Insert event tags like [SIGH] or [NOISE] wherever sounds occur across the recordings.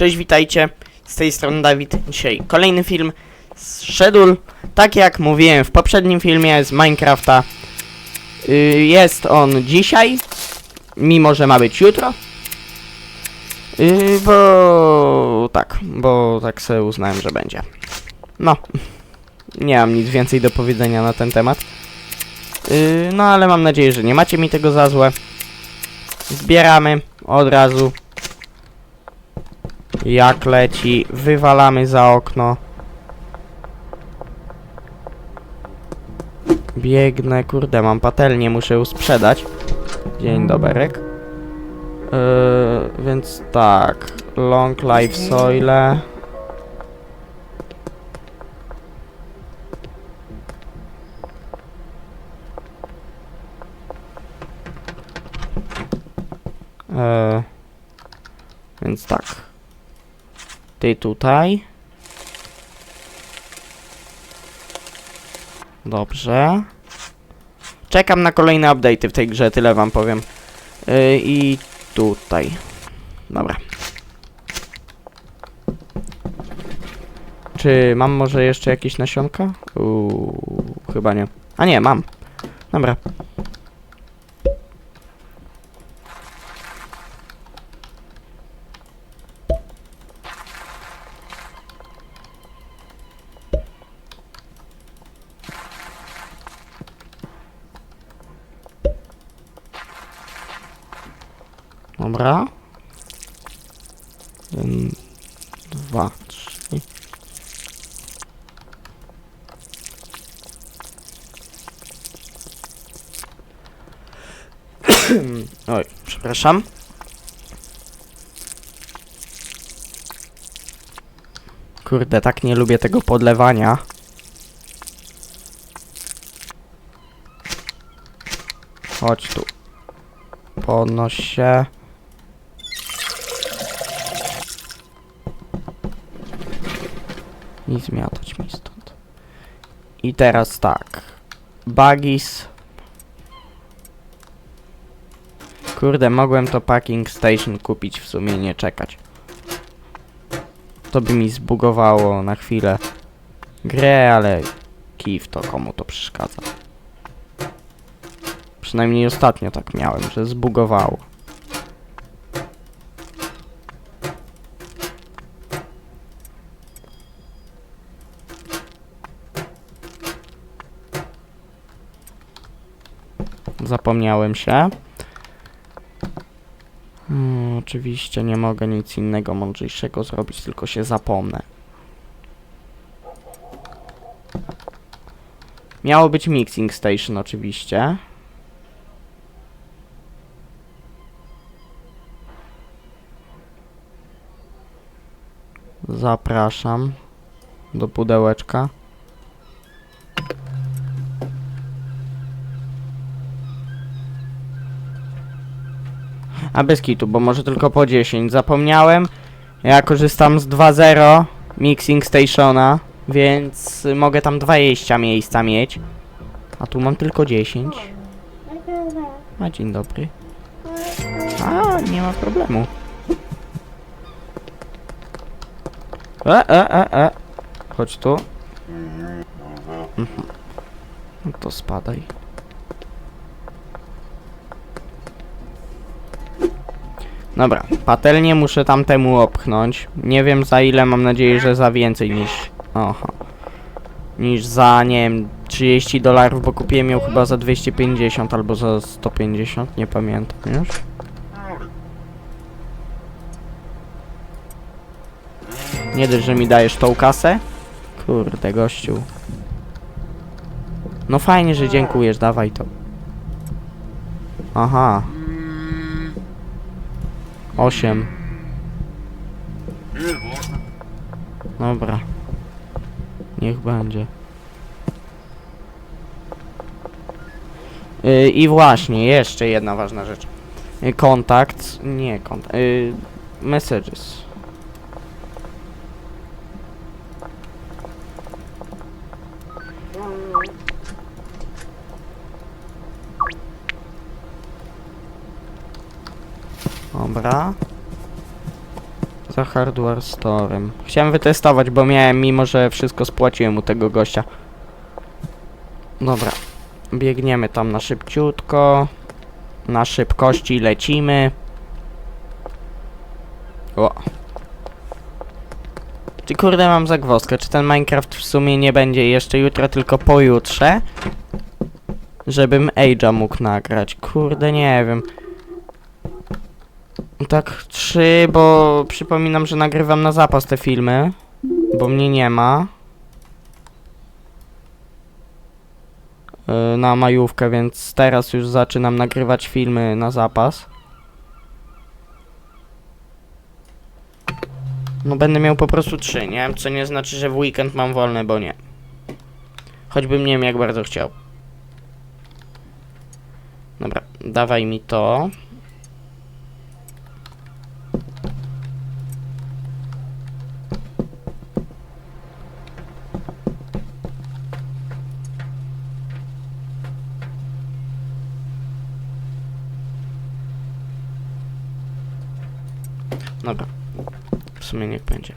Cześć, witajcie. Z tej strony Dawid. Dzisiaj kolejny film z Schedule. Tak jak mówiłem w poprzednim filmie z Minecrafta. Yy, jest on dzisiaj, mimo że ma być jutro. Yy, bo tak, bo tak sobie uznałem, że będzie. No, nie mam nic więcej do powiedzenia na ten temat. Yy, no ale mam nadzieję, że nie macie mi tego za złe. Zbieramy od razu. Jak leci, wywalamy za okno. Biegnę, kurde, mam patelnię, muszę ją sprzedać. Dzień doberek. Yy, więc tak, long life soile. Yy, więc tak. Ty tutaj. Dobrze. Czekam na kolejne update'y w tej grze, tyle wam powiem. Yy, I tutaj. Dobra. Czy mam może jeszcze jakieś nasionka? Uuu, chyba nie. A nie, mam. Dobra. Jeden, dwa, trzy. [CLEARS THROAT] Oj, przepraszam. Kurde, tak nie lubię tego podlewania. Chodź tu. Podnoś się. I zmiatać mi stąd. I teraz tak. Buggies. Kurde, mogłem to packing station kupić w sumie, nie czekać. To by mi zbugowało na chwilę grę, ale kif to komu to przeszkadza. Przynajmniej ostatnio tak miałem, że zbugowało. Zapomniałem się. Hmm, oczywiście nie mogę nic innego mądrzejszego zrobić, tylko się zapomnę. Miało być mixing station oczywiście. Zapraszam do pudełeczka. A bez kitu, bo może tylko po 10. Zapomniałem. Ja korzystam z 2.0 Mixing Stationa, więc mogę tam 20 miejsca mieć. A tu mam tylko 10. A dzień dobry. A, nie ma problemu. E, e, e, e. Chodź tu. Mhm. No to spadaj. Dobra, patelnię muszę tamtemu opchnąć. Nie wiem za ile, mam nadzieję, że za więcej niż... Oho. Niż za, nie wiem, 30 dolarów, bo kupiłem ją chyba za 250 albo za 150, nie pamiętam już. Nie dość, że mi dajesz tą kasę? Kurde, gościu. No fajnie, że dziękujesz, dawaj to. Aha. Osiem. Dobra. Niech będzie. Yy, I właśnie, jeszcze jedna ważna rzecz. Yy, kontakt, nie kontakt, yy, messages. Dobra. Za hardware storem. Chciałem wytestować, bo miałem, mimo że wszystko spłaciłem u tego gościa. Dobra. Biegniemy tam na szybciutko. Na szybkości lecimy. O. Czy kurde mam zagwozdkę? Czy ten Minecraft w sumie nie będzie jeszcze jutro, tylko pojutrze? Żebym Age'a mógł nagrać. Kurde, nie wiem. Tak, trzy, bo przypominam, że nagrywam na zapas te filmy, bo mnie nie ma. Yy, na majówkę, więc teraz już zaczynam nagrywać filmy na zapas. No będę miał po prostu trzy, nie? Co nie znaczy, że w weekend mam wolne, bo nie. Choćbym nie wiem jak bardzo chciał. Dobra, dawaj mi to. Dobra. W sumie niech będzie.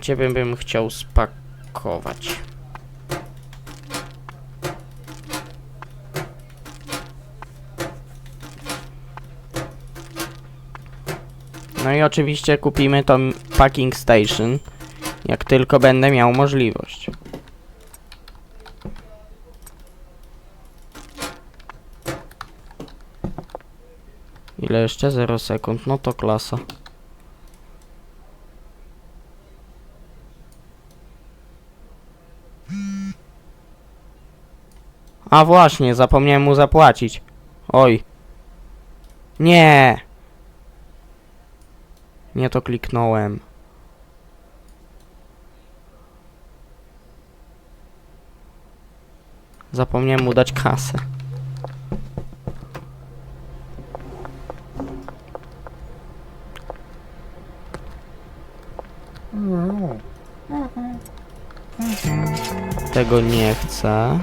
Ciebie bym chciał spakować. No i oczywiście kupimy tą packing station, jak tylko będę miał możliwość. Ile jeszcze? 0 sekund, no to klasa. A właśnie, zapomniałem mu zapłacić. Oj. Nie. Nie to kliknąłem. Zapomniałem mu dać kasę. Tego nie chcę.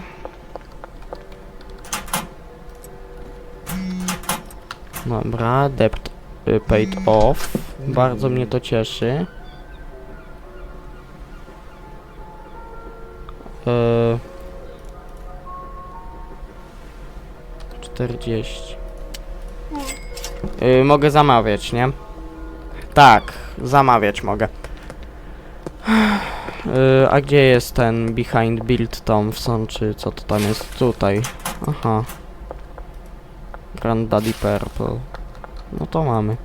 Dobra, debt y, paid off. Bardzo mnie to cieszy. Yy, 40. Yy, mogę zamawiać, nie? Tak, zamawiać mogę. Yy, a gdzie jest ten behind build Thompson, czy co to tam jest? Tutaj. Aha. Granddaddy Purple. No to mamy.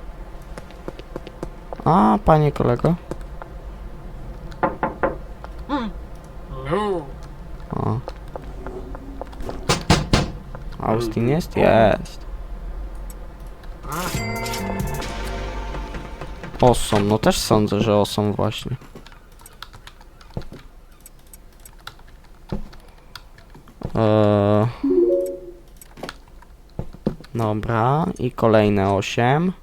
A, panie kolego. O. Austin jest? Jest. Osom, no też sądzę, że osom właśnie. Eee. Dobra, i kolejne 8.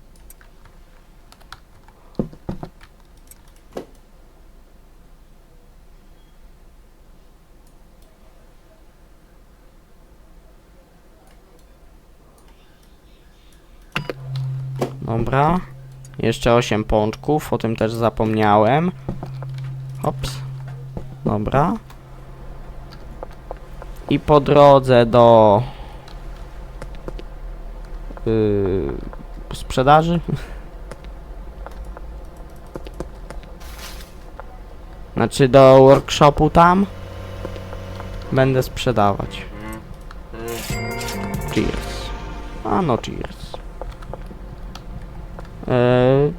Dobra. Jeszcze 8 pączków, o tym też zapomniałem. Hops. Dobra. I po drodze do yy, sprzedaży. [LAUGHS] Znaczy do workshopu tam będę sprzedawać. Cheers. A no cheers. Yy,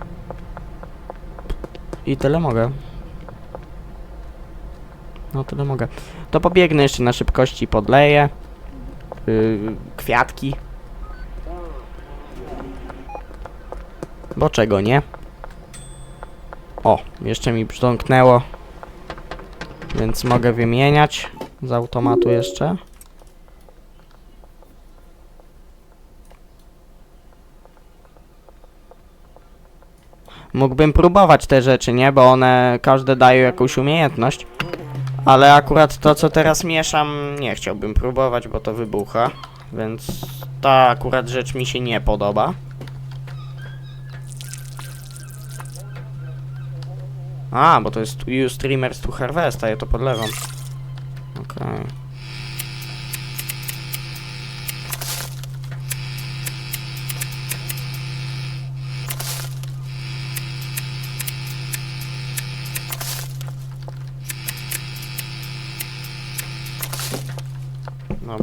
I tyle mogę. No tyle mogę. To pobiegnę jeszcze na szybkości, podleję. Yy, kwiatki. Bo czego nie? O, jeszcze mi brzdąknęło. Więc mogę wymieniać z automatu jeszcze. Mógłbym próbować te rzeczy, nie? Bo one każde dają jakąś umiejętność. Ale akurat to, co teraz mieszam, nie chciałbym próbować, bo to wybucha. Więc ta akurat rzecz mi się nie podoba. A, bo to jest Ustreamers to Harvesta, ja to podlewam. Okej. Okay.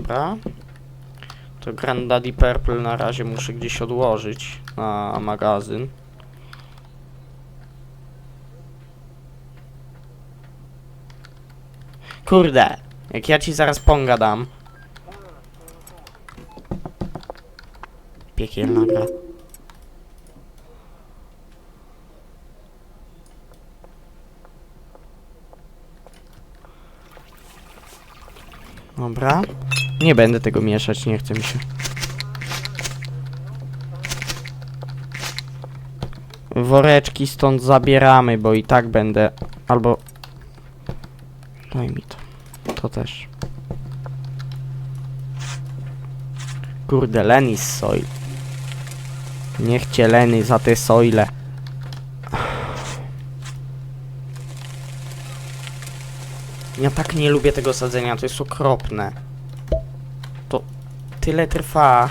Dobra. To Granddaddy Purple na razie muszę gdzieś odłożyć na magazyn. Kurde, jak ja ci zaraz ponga dam. Piekielna gra. Dobra. Nie będę tego mieszać, nie chce mi się. Woreczki stąd zabieramy, bo i tak będę... Albo... Daj mi to. To też. Kurde, Lenny z soil. Niech cię Lenny za te soile. Ja tak nie lubię tego sadzenia, to jest okropne. To tyle trwa.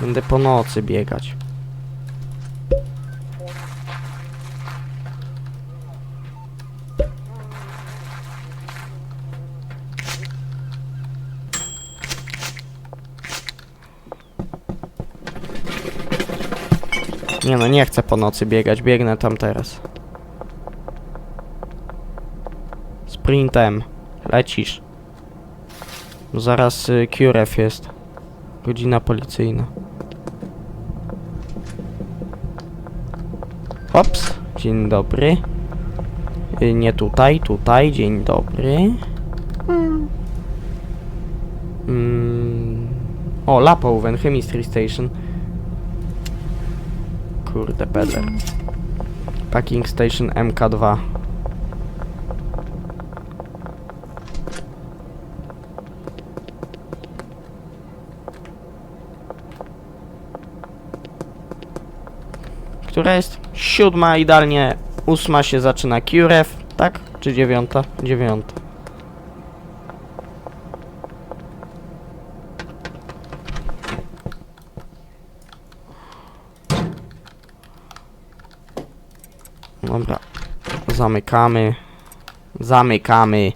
Będę po nocy biegać. Nie no, nie chcę po nocy biegać, biegnę tam teraz. Sprintem. Lecisz. Zaraz y, QRF jest. Godzina policyjna. Ops. Dzień dobry. Y, nie tutaj, tutaj. Dzień dobry. Mm. O, Lapoven, Chemistry Station. Kurde, pedler. Packing Station MK2. Która jest? Siódma, idealnie ósma się zaczyna QRF, tak? Czy dziewiąta? Dziewiąta. Dobra. Zamykamy. Zamykamy.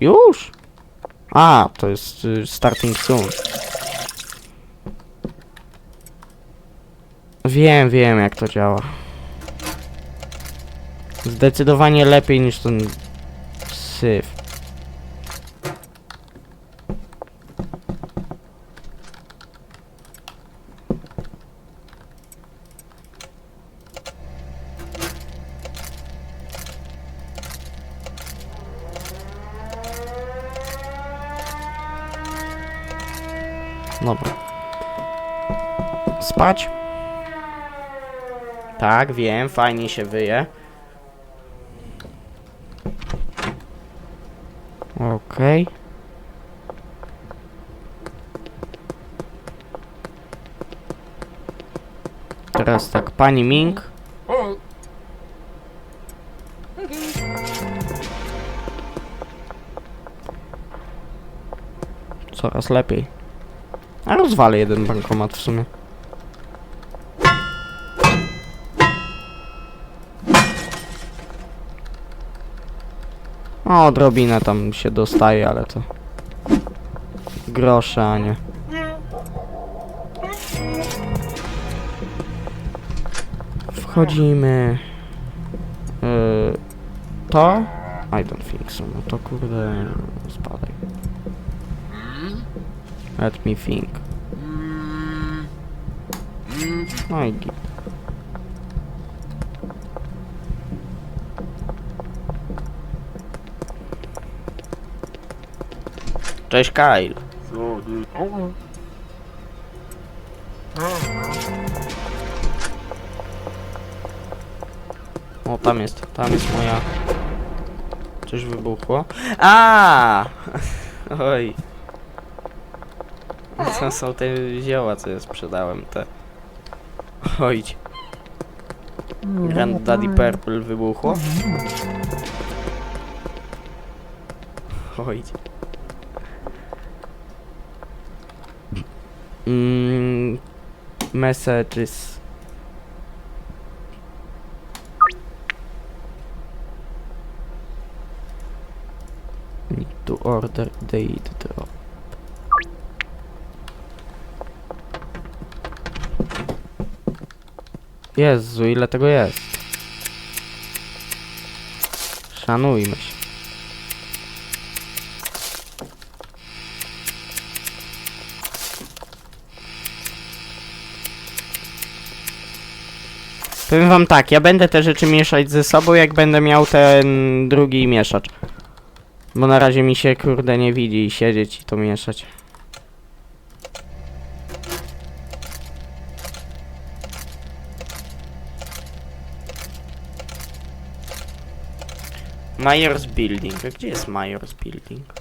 Już? A, to jest y, starting soon. Wiem, wiem jak to działa. Zdecydowanie lepiej niż ten syf. Dobra. Spać? Tak, wiem, fajnie się wyje. Okej. Teraz tak, pani Ming. Coraz lepiej. A rozwalę jeden bankomat w sumie. O, odrobinę tam się dostaje, ale to... Grosze, a nie. Wchodzimy... Yy, to? I don't think so. No to kurde... Spadaj. Let me think. No i git. Cześć Kyle. O, tam jest, tam jest moja... Coś wybuchło. A! [LAUGHS] Oj. To są te zioła, co ja sprzedałem, te. Oj. Grand Daddy Purple wybuchło. Oj. Mm, messages. Need to order date drop. Jezu, ile tego jest? Szanujmy się. Powiem wam tak, ja będę te rzeczy mieszać ze sobą, jak będę miał ten drugi mieszacz. Bo na razie mi się kurde nie widzi i siedzieć i to mieszać. Myers Building. Gdzie jest Myers Building?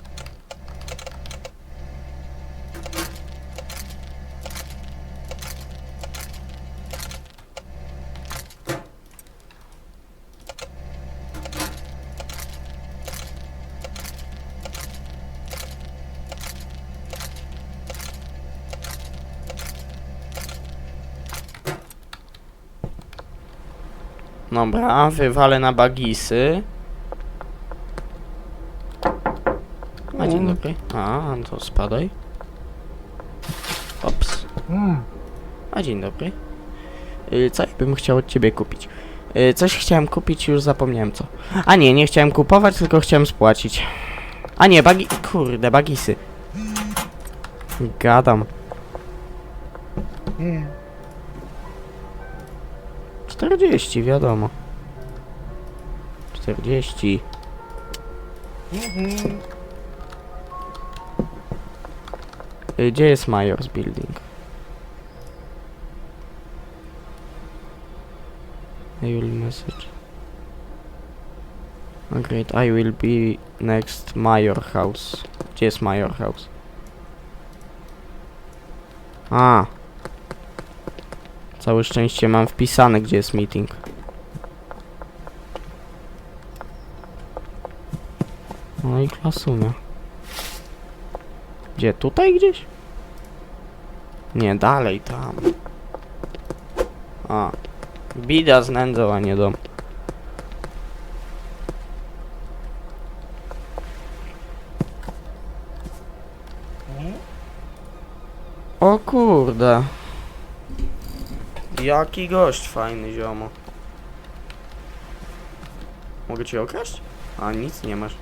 Dobra, wywalę na bagisy. A dzień dobry. A, to spadaj. Ops. A dzień dobry. Y, Co bym chciał od ciebie kupić? Y, Coś chciałem kupić, już zapomniałem co. A nie, nie chciałem kupować, tylko chciałem spłacić. A nie, bagi... Kurde, bagisy. Gadam. 40, wiadomo. 40. Y, Gdzie jest Majors Building? I will message. Oh, great, I will be next Major House. Gdzie jest Major House? A. Całe szczęście mam wpisane, gdzie jest meeting. No i klasumia. Gdzie? Tutaj gdzieś? Nie, dalej tam. A. Bida z nędzą, a nie dom. O kurde. Jaki gość fajny ziomo. Mogę cię okraść? A nic nie masz.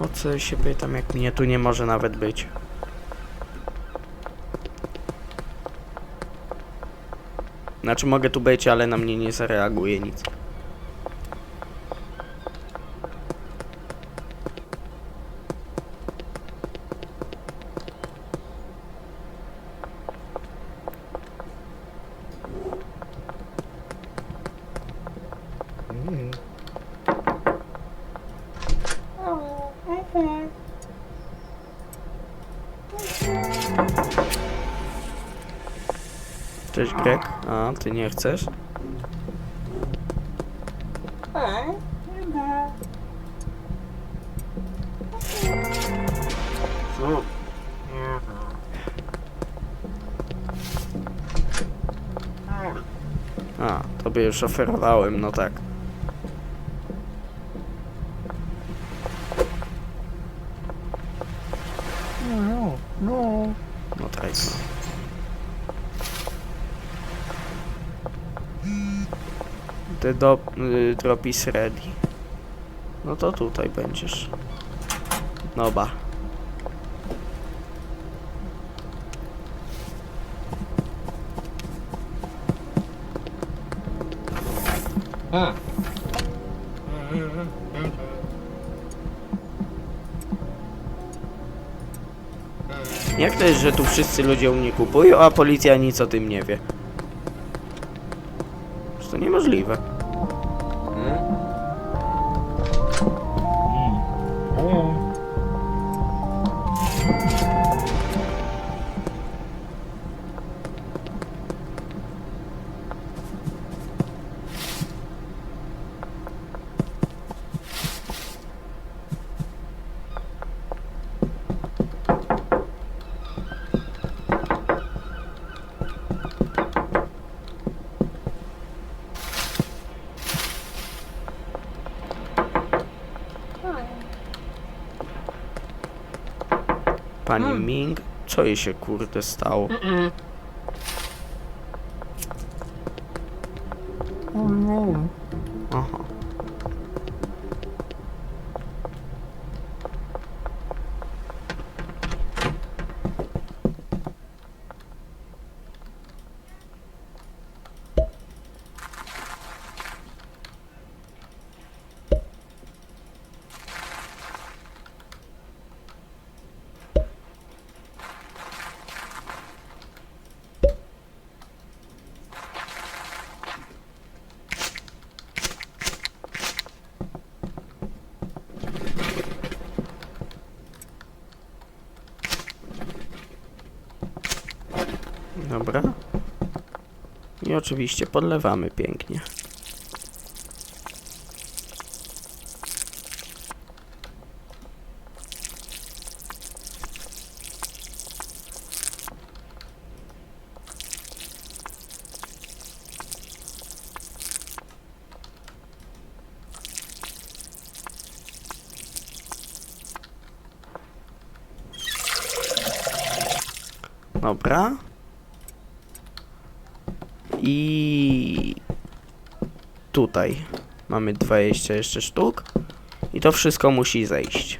O co się pytam, jak mnie tu nie może nawet być. Znaczy mogę tu być, ale na mnie nie zareaguje nic. Cześć Greg. A, ty nie chcesz? A, tobie już oferowałem, no tak. The do, y, drop ready. No to tutaj będziesz. Noba. A. Jak to jest, że tu wszyscy ludzie u mnie kupują, a policja nic o tym nie wie? To niemożliwe. Pani Ming, co jej się kurde stało? Aha. Dobra. I oczywiście podlewamy pięknie. Dobra. I tutaj mamy 20 jeszcze sztuk. I to wszystko musi zejść.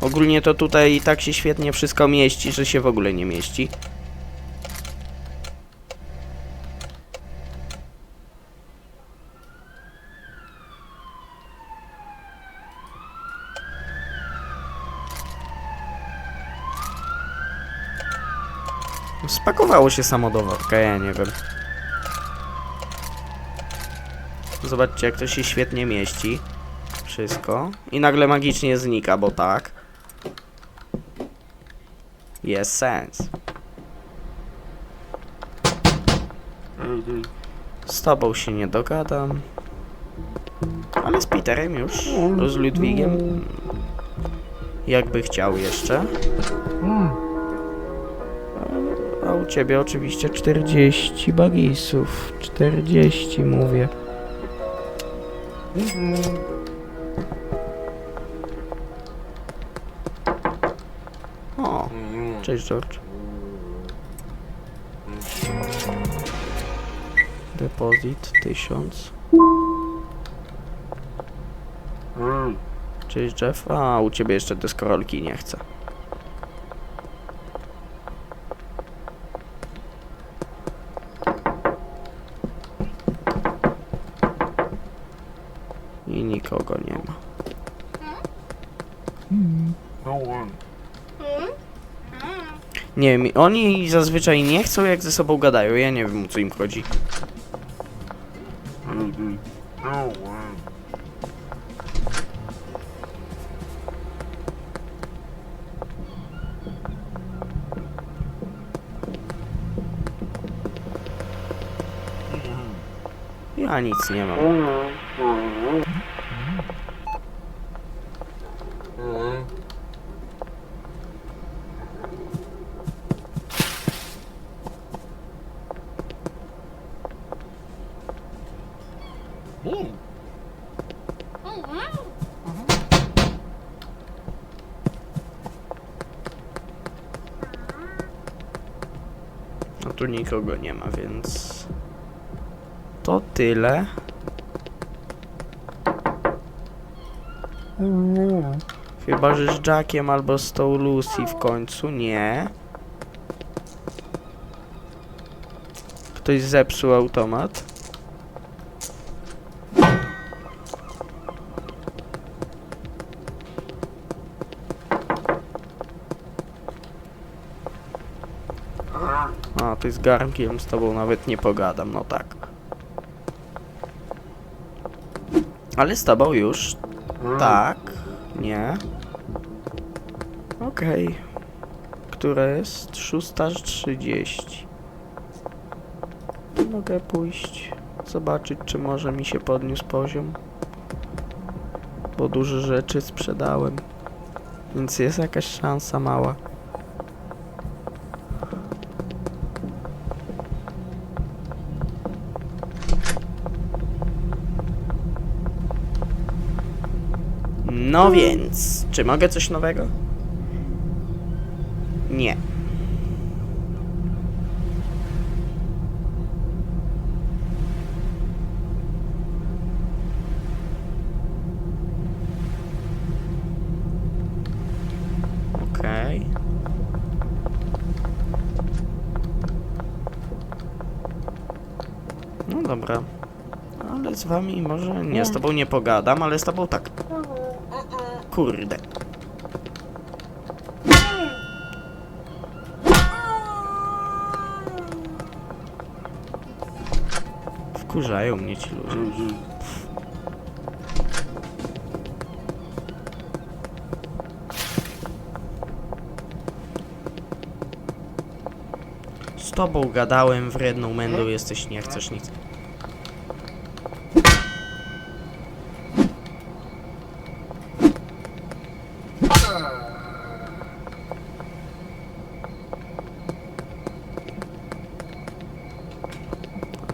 Ogólnie to tutaj tak się świetnie wszystko mieści, że się w ogóle nie mieści. Spakowało się samo do worka, ja nie wiem. Zobaczcie, jak to się świetnie mieści. Wszystko. I nagle magicznie znika, bo tak. Jest sens. Z tobą się nie dogadam. Ale z Peterem już. Z Ludwigiem. Jakby chciał jeszcze. U ciebie oczywiście 40 bagisów. 40 mówię. O, cześć George. Depozyt 1000. Cześć Jeff. A, u ciebie jeszcze deskorolki nie chcę. I nikogo nie ma. Nie wiem, oni zazwyczaj nie chcą jak ze sobą gadają, ja nie wiem o co im chodzi. Ja nic nie mam. No tu nikogo nie ma, więc... To tyle. Chyba, że z Jackiem albo z tą Lucy w końcu. Nie. Ktoś zepsuł automat. Garnkiem z tobą nawet nie pogadam, no tak. Ale z tobą już. Tak. Nie. Okej. Które jest? 6.30. To mogę pójść, zobaczyć, czy może mi się podniósł poziom. Bo duże rzeczy sprzedałem. Więc jest jakaś szansa mała. No więc, czy mogę coś nowego? Nie. Okej. No dobra. Ale z wami może nie, z tobą nie pogadam, ale z tobą tak. Kurde. Wkurzają mnie ci ludzie. Z tobą gadałem, wredną mędą jesteś, nie chcesz nic.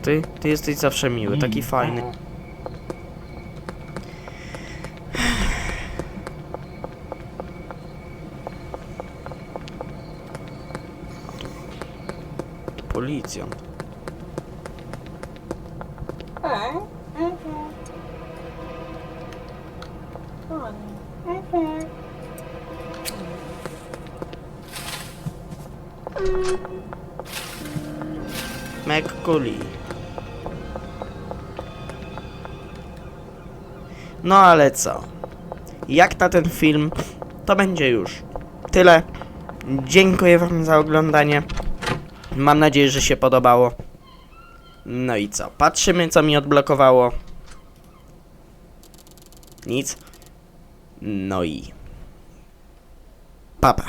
Ty, ty jesteś zawsze miły, taki fajny. Policjant. McCully. No ale co? Jak na ten film, to będzie już tyle. Dziękuję Wam za oglądanie. Mam nadzieję, że się podobało. No i co? Patrzymy, co mi odblokowało. Nic. No i. Papa.